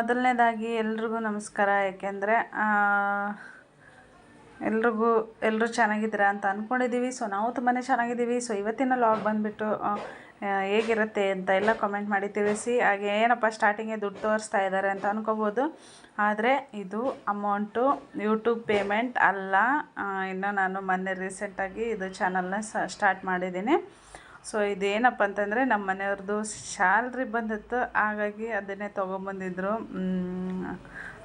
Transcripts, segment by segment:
ಮೊದಲನೇದಾಗಿ ಎಲ್ರಿಗೂ ನಮಸ್ಕಾರ. ಏಕೆಂದರೆ ಎಲ್ರಿಗೂ ಎಲ್ಲರೂ ಚೆನ್ನಾಗಿದ್ದೀರಾ ಅಂತ ಅಂದ್ಕೊಂಡಿದ್ದೀವಿ ಸೊ ನಾವು ತುಂಬಾ ಚೆನ್ನಾಗಿದ್ದೀವಿ. ಸೊ ಇವತ್ತಿನ ಲಾಗ್ ಬಂದುಬಿಟ್ಟು ಹೇಗಿರುತ್ತೆ ಅಂತ ಎಲ್ಲ ಕಮೆಂಟ್ ಮಾಡಿ ತಿಳಿಸಿ. ಹಾಗೆ ಏನಪ್ಪ ಸ್ಟಾರ್ಟಿಂಗೇ ದುಡ್ಡು ತೋರಿಸ್ತಾ ಇದ್ದಾರೆ ಅಂತ ಅಂದ್ಕೋಬೋದು ಆದರೆ, ಇದು ಅಮೌಂಟು ಯೂಟ್ಯೂಬ್ ಪೇಮೆಂಟ್ ಅಲ್ಲ. ಇನ್ನು ನಾನು ಮೊನ್ನೆ ರೀಸೆಂಟಾಗಿ ಇದು ಚಾನಲ್ನ ಸ್ಟಾರ್ಟ್ ಮಾಡಿದ್ದೀನಿ. ಸೊ ಇದೇನಪ್ಪ ಅಂತಂದರೆ ನಮ್ಮ ಮನೆಯವ್ರದ್ದು ಶಾಲ್ರಿ ಬಂದಿತ್ತು, ಹಾಗಾಗಿ ಅದನ್ನೇ ತೊಗೊಂಬಂದಿದ್ರು.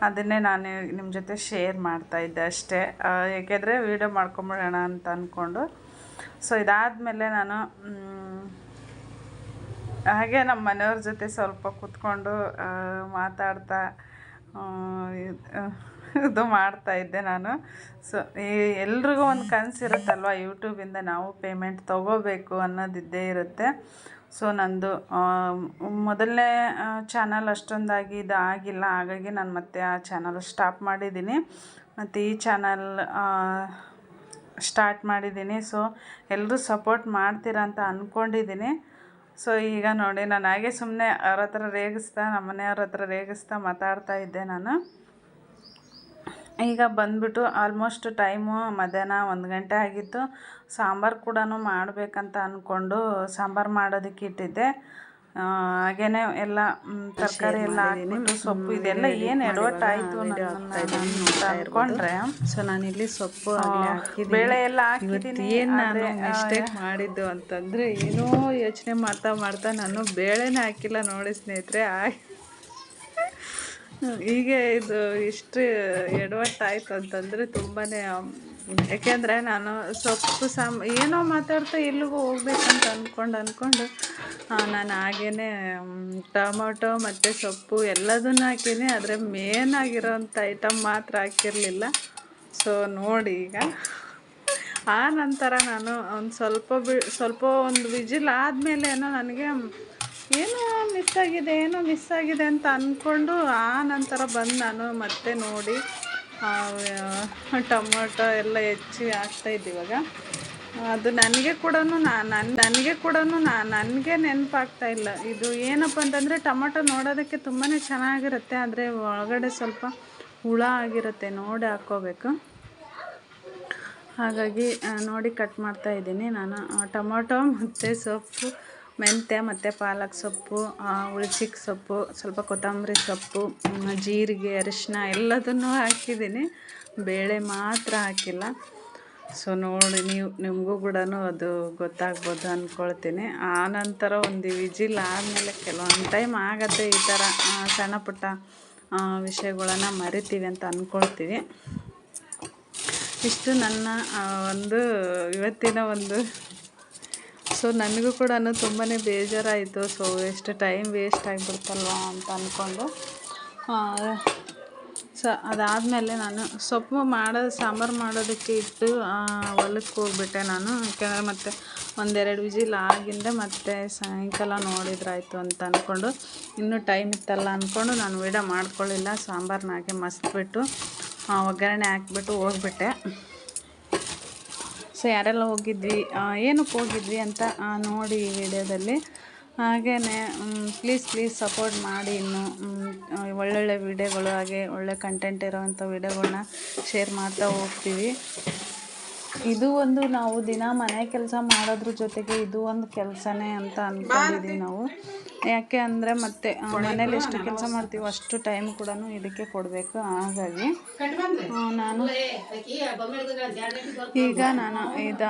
ಅದನ್ನೇ ನಾನು ನಿಮ್ಮ ಜೊತೆ ಶೇರ್ ಮಾಡ್ತಾ ಇದ್ದೆ ಅಷ್ಟೇ. ಏಕೆಂದರೆ ವೀಡಿಯೋ ಮಾಡ್ಕೊಂಬಿಡೋಣ ಅಂತ ಅಂದ್ಕೊಂಡು ಸೊ ಇದಾದಮೇಲೆ ನಾನು ಹಾಗೆ ನಮ್ಮ ಮನೆಯವ್ರ ಜೊತೆ ಸ್ವಲ್ಪ ಕೂತ್ಕೊಂಡು ಮಾತಾಡ್ತಾ ಇದ್- ಆ, ಇದು ಮಾಡ್ತಾ ಇದ್ದೆ ನಾನು. ಸೊ ಈ ಎಲ್ರಿಗೂ ಒಂದು ಕನಸಿರುತ್ತಲ್ವ ಯೂಟ್ಯೂಬಿಂದ ನಾವು ಪೇಮೆಂಟ್ ತೊಗೋಬೇಕು ಅನ್ನೋದಿದ್ದೇ ಇರುತ್ತೆ. ಸೊ ನಂದು ಮೊದಲನೇ ಚಾನಲ್ ಅಷ್ಟೊಂದಾಗಿ ಇದು ಆಗಿಲ್ಲ. ಹಾಗಾಗಿ ನಾನು ಮತ್ತೆ ಆ ಚಾನಲ್ ಸ್ಟಾಪ್ ಮಾಡಿದ್ದೀನಿ. ಮತ್ತು ಈ ಚಾನಲ್ ಸ್ಟಾರ್ಟ್ ಮಾಡಿದ್ದೀನಿ. ಸೊ ಎಲ್ಲರೂ ಸಪೋರ್ಟ್ ಮಾಡ್ತೀರಾ ಅಂತ ಅಂದ್ಕೊಂಡಿದ್ದೀನಿ ಸೊ ಈಗ ನೋಡಿ ನಾನು ಹಾಗೆ ಸುಮ್ಮನೆ ಅವ್ರ ಹತ್ರ ರೇಗಿಸ್ತಾ ನಮ್ಮ ಮನೆಯವ್ರ ಹತ್ರ ರೇಗಿಸ್ತಾ ಮಾತಾಡ್ತಾ ಇದ್ದೆ ನಾನು. ಈಗ ಬಂದ್ಬಿಟ್ಟು ಆಲ್ಮೋಸ್ಟ್ ಟೈಮು ಮಧ್ಯಾಹ್ನ ಒಂದು ಗಂಟೆ ಆಗಿತ್ತು. ಸಾಂಬಾರು ಕೂಡ ಮಾಡಬೇಕಂತ ಅಂದ್ಕೊಂಡು ಸಾಂಬಾರು ಮಾಡೋದಕ್ಕೆ ಇಟ್ಟಿದ್ದೆ. ಹಾಗೇ ಹಾಗೇನೆ ಎಲ್ಲ ತರಕಾರಿ ಎಲ್ಲ ಹಾಕಿಬಿಟ್ಟು ಸೊಪ್ಪು ಇದೆಲ್ಲ ಏನು ಎಡವಟ್ಟಾಯಿತು ಅಂತ ಅಂದ್ಕೊಂಡ್ರೆ ಸೊ ನಾನಿಲ್ಲಿ ಸೊಪ್ಪು ಬೇಳೆ ಎಲ್ಲ ಹಾಕಿದ್ದೀನಿ ಏನು ನಾನು ಮಿಸ್ಟೇಕ್ ಮಾಡಿದ್ದು ಅಂತಂದರೆ ಏನೋ ಯೋಚನೆ ಮಾಡ್ತಾ ಮಾಡ್ತಾ ನಾನು ಬೇಳೆನೇ ಹಾಕಿಲ್ಲ ನೋಡಿ ಸ್ನೇಹಿತರೆ. ಆ- ಹೀಗೆ ಇದು ಇಷ್ಟು ಎಡವಟ್ಟಾಯ್ತು ಅಂತಂದರೆ ತುಂಬಾ ಯಾಕೆಂದರೆ ನಾನು ಸೊಪ್ಪು ಸಾಮ್, ಏನೋ ಮಾತಾಡ್ತಾ ಎಲ್ಲಿಗೂ ಹೋಗ್ಬೇಕಂತ ಅಂದ್ಕೊಂಡು ಅಂದ್ಕೊಂಡು ನಾನು ಹಾಗೇ ಟೊಮೊಟೊ ಮತ್ತು ಸೊಪ್ಪು ಎಲ್ಲದನ್ನು ಹಾಕೀನಿ. ಆದರೆ ಮೇನ್ ಆಗಿರೋಂಥ ಐಟಮ್ ಮಾತ್ರ ಹಾಕಿರಲಿಲ್ಲ. ಸೊ ನೋಡಿ ಈಗ. ಆ ನಂತರ ನಾನು ಒಂದು ಸ್ವಲ್ಪ ಬಿ, ಸ್ವಲ್ಪ ಒಂದು ವಿಜಿಲ್ ಆದಮೇಲೆ ಏನೋ ನನಗೆ ಏನೋ ಮಿಸ್ ಆಗಿದೆ, ಏನೋ ಮಿಸ್ ಆಗಿದೆ ಅಂತ ಅಂದ್ಕೊಂಡು ಆ ನಂತರ ಬಂದು ನಾನು ಮತ್ತೆ ನೋಡಿ ಟೊಮೊಟೊ ಎಲ್ಲ ಹೆಚ್ಚಿ ಹಾಕ್ತಾಯಿದ್ದೆ ಇವಾಗ. ಅದು ನನಗೆ ಕೂಡ ನಾನು, ನನಗೆ ಕೂಡ ನನಗೆ ನೆನಪಾಗ್ತಾ ಇಲ್ಲ. ಇದು ಏನಪ್ಪ ಅಂತಂದರೆ ಟೊಮೊಟೊ ನೋಡೋದಕ್ಕೆ ತುಂಬಾ ಚೆನ್ನಾಗಿರುತ್ತೆ, ಆದರೆ ಒಳಗಡೆ ಸ್ವಲ್ಪ ಹುಳ ಆಗಿರುತ್ತೆ, ನೋಡಿ ಹಾಕ್ಕೋಬೇಕು. ಹಾಗಾಗಿ ನೋಡಿ ಕಟ್ ಮಾಡ್ತಾ ಇದ್ದೀನಿ ನಾನು. ಟೊಮೊಟೊ ಮತ್ತು ಸೊಪ್ಪು ಮೆಂತ್ಯ, ಮತ್ತು ಪಾಲಕ್ ಸೊಪ್ಪು ಉಳ್ಚಿಕ್ ಸೊಪ್ಪು, ಸ್ವಲ್ಪ ಕೊತ್ತಂಬರಿ ಸೊಪ್ಪು ಜೀರಿಗೆ ಅರಿಶಿನ ಎಲ್ಲದನ್ನು ಹಾಕಿದ್ದೀನಿ. ಬೇಳೆ ಮಾತ್ರ ಹಾಕಿಲ್ಲ. ಸೊ ನೋಡಿ ನೀವು, ನಿಮಗೂ ಕೂಡ ಅದು ಗೊತ್ತಾಗ್ಬೋದು ಅಂದ್ಕೊಳ್ತೀನಿ ಆನಂತರ ನಂತರ ಒಂದು ವಿಜಿಲ್ ಆದಮೇಲೆ ಕೆಲವೊಂದು ಟೈಮ್ ಆಗತ್ತೆ ಈ ಥರ ಸಣ್ಣ ಪುಟ್ಟ ವಿಷಯಗಳನ್ನು ಮರಿತೀವಿ ಅಂತ ಅಂದ್ಕೊಳ್ತೀವಿ ಇಷ್ಟು ನನ್ನ ಒಂದು ಇವತ್ತಿನ ಒಂದು ಸೊ ನನಗೂ ಕೂಡ ತುಂಬಾ ಬೇಜಾರಾಯಿತು. ಸೊ ಎಷ್ಟು ಟೈಮ್ ವೇಸ್ಟ್ ಆಗಿಬಿಡ್ತಲ್ವ ಅಂತ ಅಂದ್ಕೊಂಡು ಸೊ ಅದಾದಮೇಲೆ ನಾನು ಸೊಪ್ಪು ಮಾಡೋ, ಸಾಂಬಾರು ಮಾಡೋದಕ್ಕೆ ಇಟ್ಟು ಹೊಲಕ್ಕೆ ಹೋಗ್ಬಿಟ್ಟೆ ನಾನು. ಯಾಕೆಂದರೆ ಮತ್ತೆ ಒಂದೆರಡು ವಿಜಿಲ್ ಆಗಿಂದ ಮತ್ತೆ ಸಾಯಂಕಾಲ ನೋಡಿದ್ರಾಯಿತು ಅಂತ ಅಂದ್ಕೊಂಡು ಇನ್ನೂ ಟೈಮ್ ಇತ್ತಲ್ಲ ಅಂದ್ಕೊಂಡು ನಾನು ವಿಡ ಮಾಡ್ಕೊಳ್ಳಿಲ್ಲ. ಸಾಂಬಾರನ್ನ ಹಾಗೆ ಮಸ್ತ್ಬಿಟ್ಟು ಒಗ್ಗರಣೆ ಹಾಕ್ಬಿಟ್ಟು ಹೋಗ್ಬಿಟ್ಟೆ. ಸೊ ಯಾರೆಲ್ಲ ಹೋಗಿದ್ವಿ ಏನಕ್ಕೆ ಹೋಗಿದ್ವಿ ಅಂತ ನೋಡಿ ಈ ವಿಡಿಯೋದಲ್ಲಿ. ಹಾಗೆಯೇ ಪ್ಲೀಸ್ ಪ್ಲೀಸ್ ಸಪೋರ್ಟ್ ಮಾಡಿ ಇನ್ನು ಒಳ್ಳೊಳ್ಳೆ ವಿಡಿಯೋಗಳು, ಹಾಗೆ ಒಳ್ಳೆ ಕಂಟೆಂಟ್ ಇರೋವಂಥ ವಿಡಿಯೋಗಳನ್ನ ಶೇರ್ ಮಾಡ್ತಾ ಹೋಗ್ತೀವಿ. ಇದು ಒಂದು ನಾವು ದಿನ ಮನೆ ಕೆಲಸ ಮಾಡೋದ್ರ ಜೊತೆಗೆ ಇದು ಒಂದು ಕೆಲಸನೇ ಅಂತ ಅಂದ್ಕೊಂಡಿದ್ದೀವಿ ನಾವು. ಯಾಕೆ ಅಂದರೆ ಮತ್ತೆ ಮನೇಲಿ ಎಷ್ಟು ಕೆಲಸ ಮಾಡ್ತೀವೋ ಅಷ್ಟು ಟೈಮ್ ಕೂಡ ಇದಕ್ಕೆ ಕೊಡಬೇಕು, ಹಾಗಾಗಿ ನಾನು ಈಗ ನಾನು ಇದು,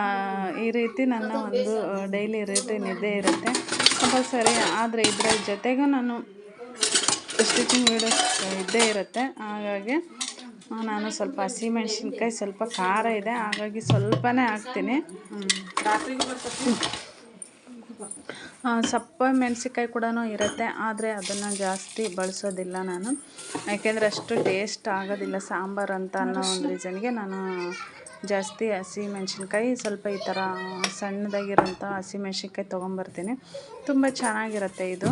ಈ ರೀತಿ ನನ್ನ ಒಂದು ಡೈಲಿ ರೂಟೀನ್ ಇದ್ದೇ ಇರುತ್ತೆ. ಸರಿ ಆದರೆ ಇದರ ಜೊತೆಗೂ ನಾನು ಸ್ಟಿಚಿಂಗ್ ವೀಡಿಯೋಸ್ ಇದ್ದೇ ಇರುತ್ತೆ, ಹಾಗಾಗಿ ನಾನು ಸ್ವಲ್ಪ ಹಸಿಮೆಣ್ಸಿನ್ಕಾಯಿ ಸ್ವಲ್ಪ ಖಾರ ಇದೆ, ಹಾಗಾಗಿ ಸ್ವಲ್ಪನೇ ಹಾಕ್ತೀನಿ. ಸಪ್ಪ ಮೆಣಸಿನ್ಕಾಯಿ ಕೂಡ ಇರುತ್ತೆ, ಆದರೆ ಅದನ್ನು ಜಾಸ್ತಿ ಬಳಸೋದಿಲ್ಲ ನಾನು. ಯಾಕೆಂದರೆ ಅಷ್ಟು ಟೇಸ್ಟ್ ಆಗೋದಿಲ್ಲ ಸಾಂಬಾರು ಅಂತ ಅನ್ನೋ ಒಂದು ರೀಸನ್ಗೆ ನಾನು ಜಾಸ್ತಿ ಹಸಿ ಮೆಣಸಿನ್ಕಾಯಿ, ಸ್ವಲ್ಪ ಈ ಥರ ಸಣ್ಣದಾಗಿರೋಂಥ ಹಸಿ ಮೆಣಸಿನ್ಕಾಯಿ ತೊಗೊಂಬರ್ತೀನಿ. ತುಂಬ ಚೆನ್ನಾಗಿರುತ್ತೆ ಇದು.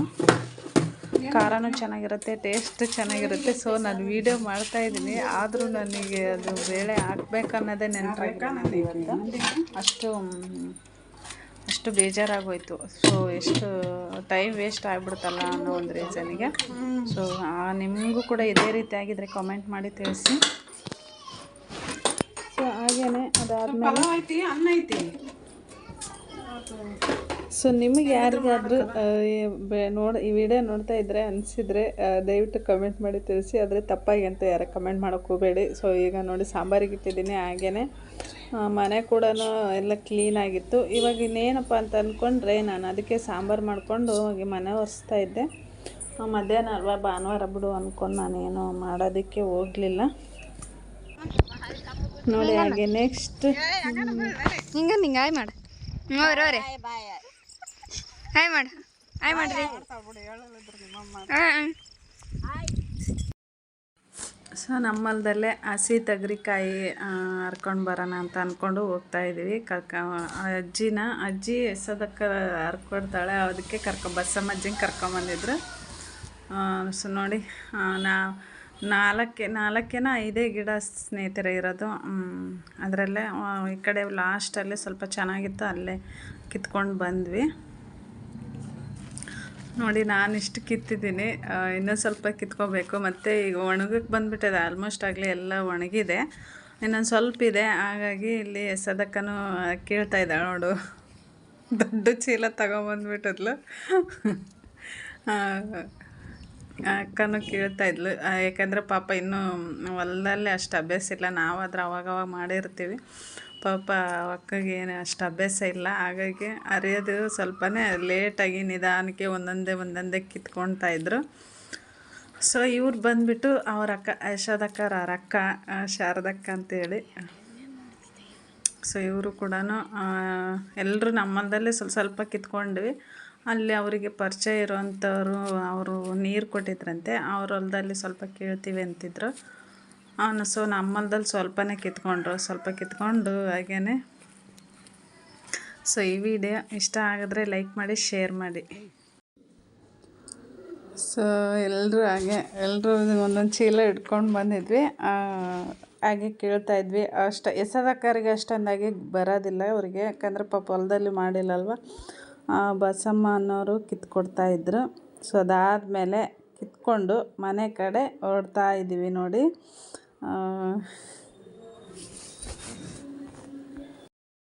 ಖಾರನೂ ಚೆನ್ನಾಗಿರುತ್ತೆ, ಟೇಸ್ಟ್ ಚೆನ್ನಾಗಿರುತ್ತೆ. ಸೊ ನಾನು ವೀಡಿಯೋ ಮಾಡ್ತಾ ಇದ್ದೀನಿ. ಆದರೂ ನನಗೆ ಅದು ಬೇಳೆ ಹಾಕ್ಬೇಕನ್ನೋದೇ ನೆನಪು ಅಷ್ಟು ಅಷ್ಟು ಬೇಜಾರಾಗೋಯಿತು. ಸೊ ಎಷ್ಟು ಟೈಮ್ ವೇಸ್ಟ್ ಆಗಿಬಿಡ್ತಲ್ಲ ಅನ್ನೋ ಒಂದು ರೀಸನಿಗೆ ಸೊ ನಿಮಗೂ ಕೂಡ ಇದೇ ರೀತಿ ಆಗಿದ್ರೆ ಕಾಮೆಂಟ್ ಮಾಡಿ ತಿಳಿಸಿ. ಸೊ ಹಾಗೇ ಅದಾದಮೇಲೆ ಅನ್ನ ಸೊ ನಿಮಗೆ ಯಾರಿಗಾದರೂ ನೋಡಿ ಈ ವಿಡಿಯೋ ನೋಡ್ತಾ ಇದ್ದರೆ ಅನಿಸಿದ್ರೆ ದಯವಿಟ್ಟು ಕಮೆಂಟ್ ಮಾಡಿ ತಿಳಿಸಿ. ಆದರೆ ತಪ್ಪಾಗಿ ಅಂತ ಯಾರು ಕಮೆಂಟ್ ಮಾಡೋಕ್ಕೆ ಹೋಗಬೇಡಿ. ಸೊ ಈಗ ನೋಡಿ ಸಾಂಬಾರಿಗೆ ಇಟ್ಟಿದ್ದೀನಿ ಹಾಗೇನೆ. ಮನೆ ಕೂಡ ಎಲ್ಲ ಕ್ಲೀನಾಗಿತ್ತು ಇವಾಗ ಇನ್ನೇನಪ್ಪ ಅಂತ ಅಂದ್ಕೊಂಡ್ರೆ ನಾನು ಅದಕ್ಕೆ ಸಾಂಬಾರು ಮಾಡಿಕೊಂಡು ಹೋಗಿ ಮನೆ ಒರೆಸ್ತಾ ಇದ್ದೆ. ಆ, ಮಧ್ಯಾಹ್ನ ಅಲ್ವಾ ಭಾನುವಾರ ಬಿಡು ಅಂದ್ಕೊಂಡು ನಾನೇನು ಮಾಡೋದಕ್ಕೆ ಹೋಗಲಿಲ್ಲ. ನೋಡಿ ಹಾಗೆ ನೆಕ್ಸ್ಟ್ ಹಿಂಗ ಹಿಂಗೆ ಹಾಯ್ ಮಾಡು. ನೋಡ್ರಿ ಅವ್ರಿ ಹಾಯ್ ಮಾಡ ಹಾಯ್ ಮಾಡ್ರಿ ಸೊ ನಮ್ಮಲ್ದಲ್ಲೇ ಹಸಿ ತಗರಿಕಾಯಿ ಹರ್ಕೊಂಡು ಬರೋಣ ಅಂತ ಅಂದ್ಕೊಂಡು ಹೋಗ್ತಾ ಇದ್ದೀವಿ ಕರ್ಕ ಅಜ್ಜಿನ ಅಜ್ಜಿ ಎಸೋದಕ್ಕ ಹರ್ಕೊಡ್ತಾಳೆ. ಅದಕ್ಕೆ ಕರ್ಕೊ ಬಸ್ಸಮ್ಮ ಅಜ್ಜಿನ ಕರ್ಕೊಂಬಂದಿದ್ರು ಸೊ ನೋಡಿ ನಾ ನಾಲ್ಕೆ ನಾಲ್ಕೇನ ಐದೇ ಗಿಡ ಸ್ನೇಹಿತರೆ ಇರೋದು. ಅದರಲ್ಲೇ ಈ ಕಡೆ ಲಾಸ್ಟಲ್ಲೇ ಸ್ವಲ್ಪ ಚೆನ್ನಾಗಿತ್ತು ಅಲ್ಲೇ ಕಿತ್ಕೊಂಡು ಬಂದ್ವಿ. ನೋಡಿ, ನಾನು ಇಷ್ಟು ಕಿತ್ತಿದ್ದೀನಿ. ಇನ್ನೂ ಸ್ವಲ್ಪ ಕಿತ್ಕೋಬೇಕು. ಮತ್ತು ಈಗ ಒಣಗಕ್ಕೆ ಬಂದುಬಿಟ್ಟಿದೆ. ಆಲ್ಮೋಸ್ಟ್ ಆಗಲಿ ಎಲ್ಲ ಒಣಗಿದೆ. ಇನ್ನೊಂದು ಸ್ವಲ್ಪ ಇದೆ. ಹಾಗಾಗಿ ಇಲ್ಲಿ ಸದಕ್ಕನು ಕೇಳ್ತಾ ಇದ್ದಾಳೆ ನೋಡು. ದೊಡ್ಡ ಚೀಲ ತಗೊಂಬಂದ್ಬಿಟ್ಟದ್ಲು. ಅಕ್ಕನೂ ಕೇಳ್ತಾ ಇದ್ಲು. ಯಾಕಂದರೆ ಪಾಪ ಇನ್ನೂ ಹೊಲದಲ್ಲಿ ಅಷ್ಟು ಅಭ್ಯಾಸ ಇಲ್ಲ. ನಾವಾದ್ರೆ ಅವಾಗ ಅವಾಗ ಮಾಡಿರ್ತೀವಿ. ಪಾಪ ಅಕ್ಕಗೆ ಏನು ಅಷ್ಟು ಅಭ್ಯಾಸ ಇಲ್ಲ. ಹಾಗಾಗಿ ಅರಿಯೋದು ಸ್ವಲ್ಪನೇ ಲೇಟಾಗಿ ನಿಧಾನಕ್ಕೆ ಒಂದೊಂದೇ ಒಂದೊಂದೇ ಕಿತ್ಕೊಳ್ತಾ ಇದ್ರು. ಸೊ ಇವ್ರು ಬಂದುಬಿಟ್ಟು ಅವ್ರ ಅಕ್ಕ ಯಶೋದಕ್ಕರ ರಕ್ಕ ಶಾರದಕ್ಕ ಅಂತೇಳಿ. ಸೊ ಇವರು ಕೂಡ ಎಲ್ಲರೂ ನಮ್ಮಲ್ದಲ್ಲೇ ಸ್ವಲ್ಪ ಸ್ವಲ್ಪ ಕಿತ್ಕೊಂಡ್ವಿ. ಅಲ್ಲಿ ಅವರಿಗೆ ಪರಿಚಯ ಇರೋವಂಥವ್ರು, ಅವರು ನೀರು ಕೊಟ್ಟಿದ್ರಂತೆ, ಅವ್ರ ಹೊಲದಲ್ಲಿ ಸ್ವಲ್ಪ ಕೇಳ್ತೀವಿ ಅಂತಿದ್ರು. ಅವನು ಸೊ ನಮ್ಮಲ್ದಲ್ಲಿ ಸ್ವಲ್ಪನೇ ಕಿತ್ಕೊಂಡ್ರು, ಸ್ವಲ್ಪ ಕಿತ್ಕೊಂಡು ಹಾಗೇ ಸೊ ಈ ವಿಡಿಯೋ ಇಷ್ಟ ಆಗಿದ್ರೆ ಲೈಕ್ ಮಾಡಿ ಶೇರ್ ಮಾಡಿ. ಸೊ ಎಲ್ಲರೂ ಹಾಗೆ ಎಲ್ಲರೂ ಒಂದೊಂದು ಚೀಲ ಇಟ್ಕೊಂಡು ಬಂದಿದ್ವಿ. ಹಾಗೆ ಕೇಳ್ತಾ ಇದ್ವಿ. ಅಷ್ಟು ಎಸದಕ್ಕರಿಗೆ ಅಷ್ಟೊಂದಾಗಿ ಬರೋದಿಲ್ಲ ಅವರಿಗೆ, ಯಾಕಂದರೆ ಪಾಪ ಹೊಲದಲ್ಲಿ ಮಾಡಿಲ್ಲಲ್ವ. ಬಸಮ್ಮ ಅನ್ನೋರು ಕಿತ್ಕೊಡ್ತಾ ಇದ್ರು. ಸೊ ಅದಾದಮೇಲೆ ಕಿತ್ಕೊಂಡು ಮನೆ ಕಡೆ ಹೊರಡ್ತಾ ಇದ್ದೀವಿ ನೋಡಿ. uh,